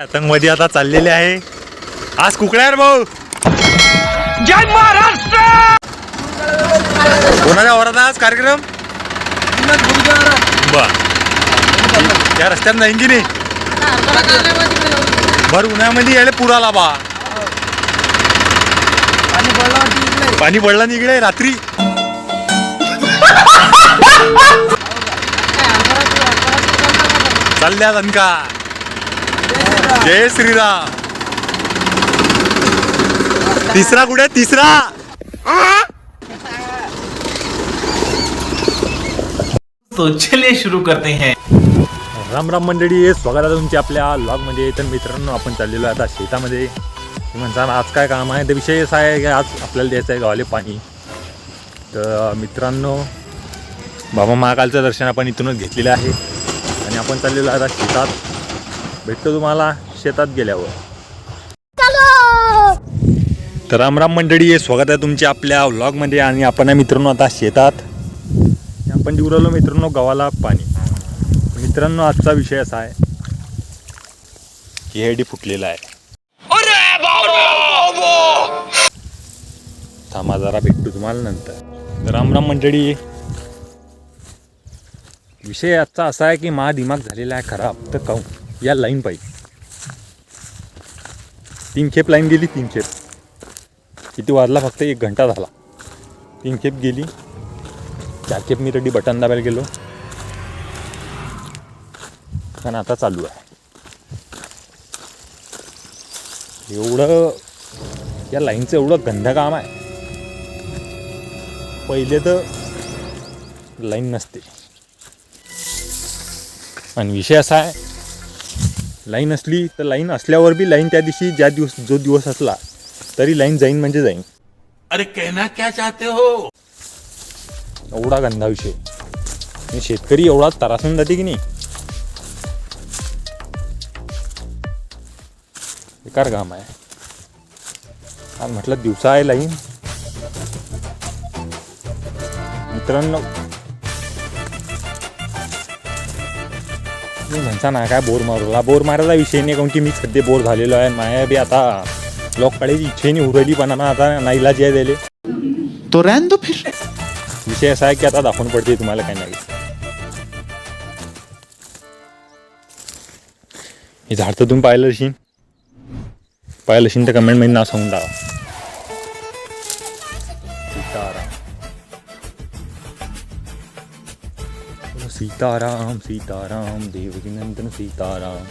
आतंकवादी आता चाललेले आहे. आज कुकड्यावर भाऊ. जय महाराष्ट्र! कोणाच्या वरात आज कार्यक्रम? बर. त्या रस्त्यात नाही की नाही? भर उन्हामध्ये यायला पुराला बा. पाणी पडलं इकडे रात्री. चालल्या दणका जय श्रीराम. तिसरा कुठे? तिसरा. तो चलिए शुरू करते हैं. राम राम मंडळी स्वागत आहे तुमच्या आपल्या लॉगमध्ये तर मित्रांनो आपण चाललेलो आहे आता शेतामध्ये. म्हणता आज काय काम आहे? तर विषय असा आहे की आज आपल्याला द्यायचं आहे गावाले पाणी. तर मित्रांनो बाबा महाकालचं दर्शन आपण इथूनच घेतलेलं आहे. आणि आपण चाललेलो आता शेतात. भेटतो तुम्हाला शेतात गेल्यावर. तर राम राम मंडळी स्वागत आहे तुमच्या आपल्या व्लॉगमध्ये आणि आपण आहे मित्रांनो आता शेतात. आपण देऊ राहिलो मित्रांनो गावाला पाणी. मित्रांनो आजचा विषय असा आहे. की हेडी फुटलेला आहे. थांबा जरा भेटतो तुम्हाला नंतर. तर राम राम मंडळी विषय आजचा असा आहे की मा दिमाग झालेला आहे खराब तर काहून या लाईन पाहिजे. तीन खेप लाईन गेली तीन खेप. किती वाजला? फक्त एक घंटा झाला. तीन खेप गेली. चार खेप मी रेडी बटन दाबायला गेलो. पण आता चालू आहे. एवढं या लाईनचं एवढं गंध काम आहे. पहिले तर लाईन नसते. आणि विषय असा आहे लाईन असली तर लाईन असल्यावर बी लाईन त्या दिवशी ज्या दिवस जो दिवस असला तरी लाईन जाईन म्हणजे जाईन. अरे कहना क्या चाहते हो? एवढा गंधा विषय. आणि शेतकरी एवढा त्रासून जाते की नाही? बेकार काम आहे. म्हटलं दिवसा आहे लाईन. मित्रांनो मी म्हणता ना काय बोर मारूला बोर मारायचा विषय नाही काऊन की मी सध्या बोर झालेलो आहे माया बी आता लोक काढायची इच्छा नाही उरली पण आता नाईला जे दिले. तो रहने दो फिर. विषय असा आहे की आता दाखवून पडते तुम्हाला काय नाही. हे झाड तर तुम्ही पाहिलं असेल. पाहिलं असेल तर कमेंटमध्ये नाव सांगून टाका. सीताराम सीताराम सीताराम देवकी नंदन सीताराम.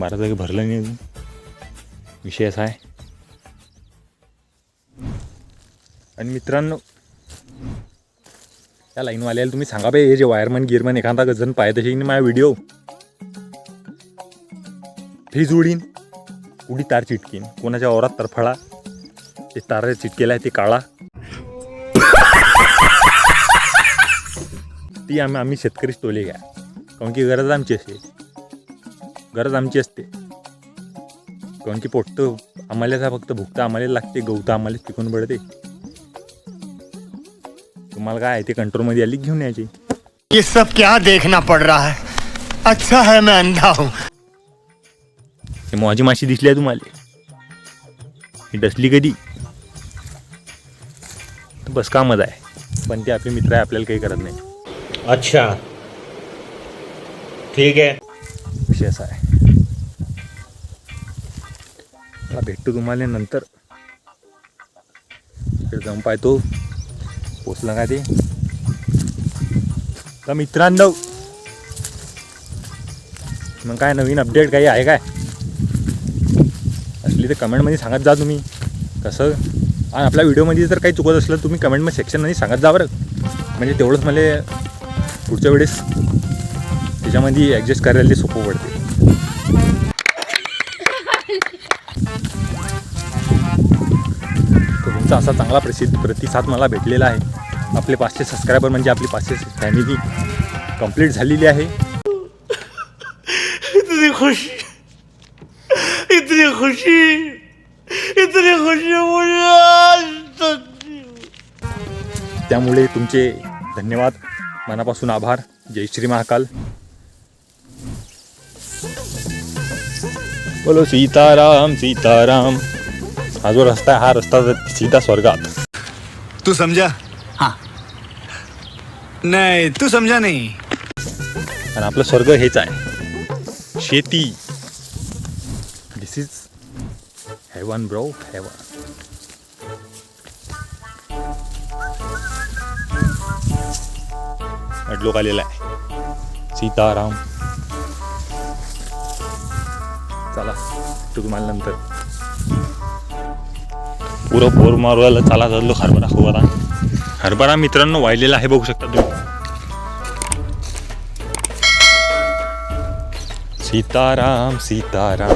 बारा जागी भरलं नाही अजून. विषय असा आहे. आणि मित्रांनो त्या लाईनवाल्याला तुम्ही सांगा बाई हे जे वायरमन गिरमन एखादा गजन पाहत असेल माझा व्हिडिओ फ्रीज उडीन उडी तार चिटकीन. कोणाच्या औरात तरफळा ते तार चिटकेला आहे ते काळा ती आम्ही आम्ही शेतकरीच टोले घ्या. कारण की गरज आमची असते. गरज आमची असते. कारण की पोट आम्हाला फक्त भुकता आम्हाला लागते गवता आम्हाला पिकून पडते. तुम्हाला काय आहे ते कंट्रोलमध्ये आली घेऊन यायची? ये सब क्या देखना पड़ रहा है? अच्छा है मैं अंधा हूँ। ते माझी माशी दिसली आहे तुम्हाला. ही डसली कधी? बस कामच आहे. पण ते आपले मित्र आहे आपल्याला काही करत नाही. अच्छा. ठीक आहे. विषय असा आहे. मला भेटतो तुम्हाला नंतर. जाऊन पाहतो. पोचलं का ते? तर मित्रांनो मग काय नवीन अपडेट काही आहे काय? असली तर कमेंटमध्ये सांगत जा तुम्ही. कसं? आणि आपल्या व्हिडिओमध्ये जर काही चुकत असलं तुम्ही कमेंटमध्ये सेक्शनमध्ये सांगत जा बरं. म्हणजे तेवढंच मला पुढच्या वेळेस त्याच्यामध्ये ॲडजस्ट करायला सोपं पडते. तुमचा असा चांगला प्रसिद्ध प्रतिसाद मला भेटलेला आहे. आपले पाचशे सबस्क्रायबर म्हणजे आपली पाचशे फॅमिली कंप्लीट झालेली आहे. इतनी खुशी. इतनी खुशी. इतनी खुशी मुझे त्यामुळे तुमचे धन्यवाद. मनापासून आभार. जय श्री महाकाल. बोलो सीताराम सीताराम. हा जो रस्ता आहे हा रस्ता सीधा स्वर्गात. तू समझा. हाँ. नहीं तू समझा नहीं. आणि आपलं स्वर्ग हेच आहे. शेती. This is heaven bro heaven लोक आलेला आहे. सीताराम. चला तू तुम्हाला नंतर. पुरं पोर मारवायला चला चाललो हरभरा खोबरा हरभरा मित्रांनो वाहिलेला आहे बघू शकता तुम्ही. सीताराम सीताराम.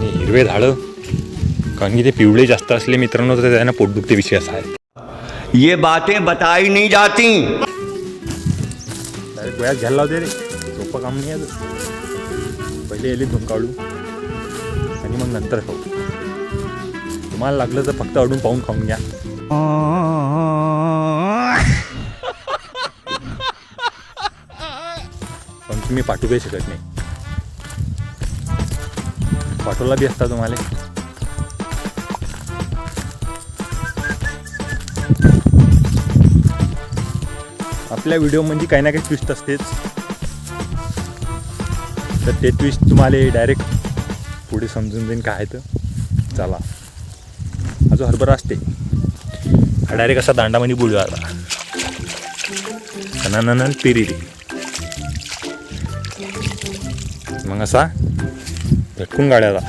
हिरवे झाडं. कारण की ते पिवळे जास्त असले मित्रांनो तर त्यांना पोटदुखते विषय असा आहे. ये बातें बताई नहीं जाती. डायरेक्ट वेळात घ्यायला लावते रे. सोपं काम नाही आहे पहिले येले धुम काढू. आणि मग नंतर खाऊ. तुम्हाला लागलं तर फक्त अडून पाहून खाऊन घ्या. पण तुम्ही पाठवू काही शकत नाही. पाठवला बी असता तुम्हाला. आपल्या व्हिडिओमध्ये म्हणजे काही ना काही ट्विस्ट असतेच. तर ते ट्विस्ट तुम्हाला डायरेक्ट पुढे समजून जाईन काय आहे तर चला. हा जो हरभरा असते. हा डायरेक्ट असा दांडामध्ये बुडवायला नन पिरिरी. मग असा झटकून गाड्याला.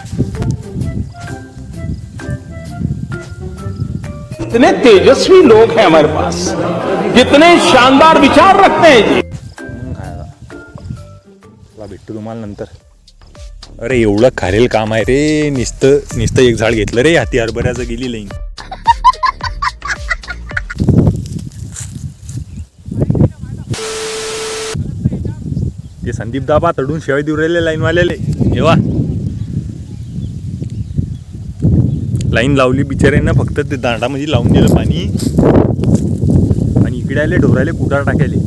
इतने तेजस्वी लोग हैं हमारे पास। कितने शानदार विचार रखते हैं जी। भेटतो तुम्हाला नंतर. अरे एवढं खारेल काम आहे रे. नुसतं नुसतं एक झाड घेतलं रे हाती हरभऱ्याचं गेली लाईन ते संदीप दाबा तडून शेवाय देऊ राहिले लाईन वालेले येवा लाईन लावली बिचाऱ्यांना फक्त ते दांडामध्ये लावून दिलं पाणी. आले ढोराले कुटार टाकायले.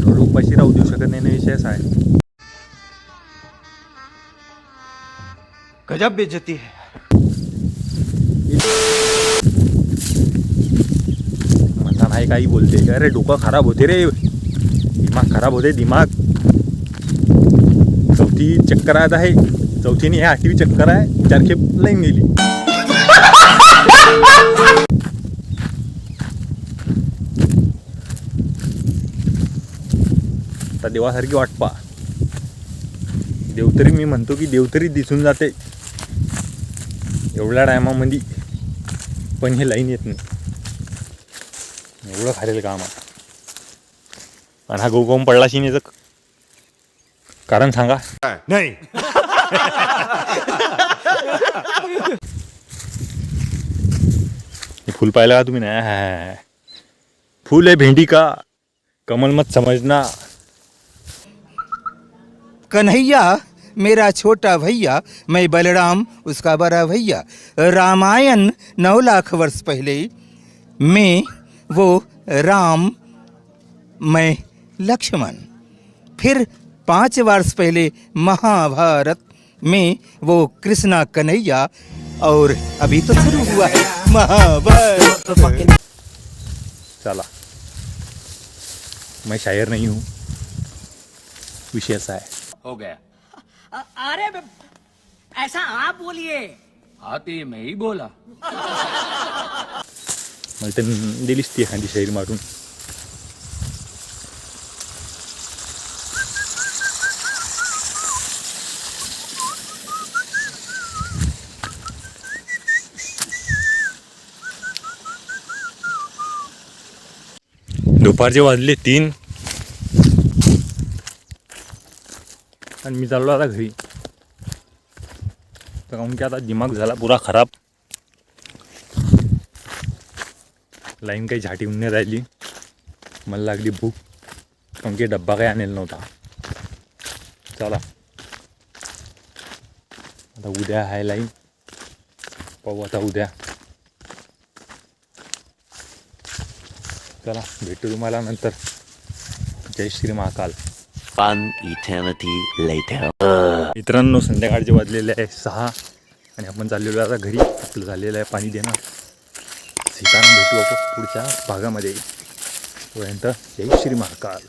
ढोर उपाशी राहू देऊ शकत नाही ना विषय असा आहे. गजब बेइज्जती है. म्हणता नाही काही बोलते. का अरे डोकं खराब होते रे. दिमाग खराब होते दिमाग. चौथी चक्कर आहे आहे. चौथीने ह्या आठवी चक्कर आहे. चार खेप लाईन गेली. आता देवासारखी वाट पा देवतरी मी म्हणतो की देवतरी दिसून जाते. एवढ्या टायमामध्ये पण हे लाईन येत नाही. एवढं खारेल काम आहे. आणि हा गोगाऊन पडला शिनेचं. कारण सांगा. नहीं. हे फुल पाहिलं का तुम्ही? नाही. फूल है भेंडी का? कमल मत समझना कन्हैया, मेरा छोटा भैया, मैं बलराम, उसका बड़ा भैया। रामायण नौ लाख वर्ष पहले मैं वो राम, मैं लक्ष्मण। फिर पाँच वर्ष पहले महाभारत में वो कृष्णा कन्हैया और अभी तो शुरू हुआ है महाभारत। चला। मैं शायर नहीं हूँ। विषय असा आहे हो गया। अरे ऐसा आप बोलिए। आते मैं ही बोला। मला तर दिलीच ती एखादी शायरी मारून दुपारचे वाजले तीन। आणि मी चाललो आता घरी. तर काहून की आता दिमाग झाला पुरा खराब. लाईन काही झाटी नाही राहिली. मला लागली भूक. काऊन की डब्बा काही आणलेला नव्हता. चला. आता उद्या आहे लाईन पाहू आता उद्या. चला भेटू तुम्हाला नंतर. जय Shri Mahakal. One eternity later. मित्रांनो संध्याकाळचे वाजलेले आहे सहा आणि आपण चाललेलो आहे आता घरी. आपलं झालेलं आहे पाणी देणं. सीताराम भेटू आपण पुढच्या भागामध्ये. तोपर्यंत जय श्री महाकाल.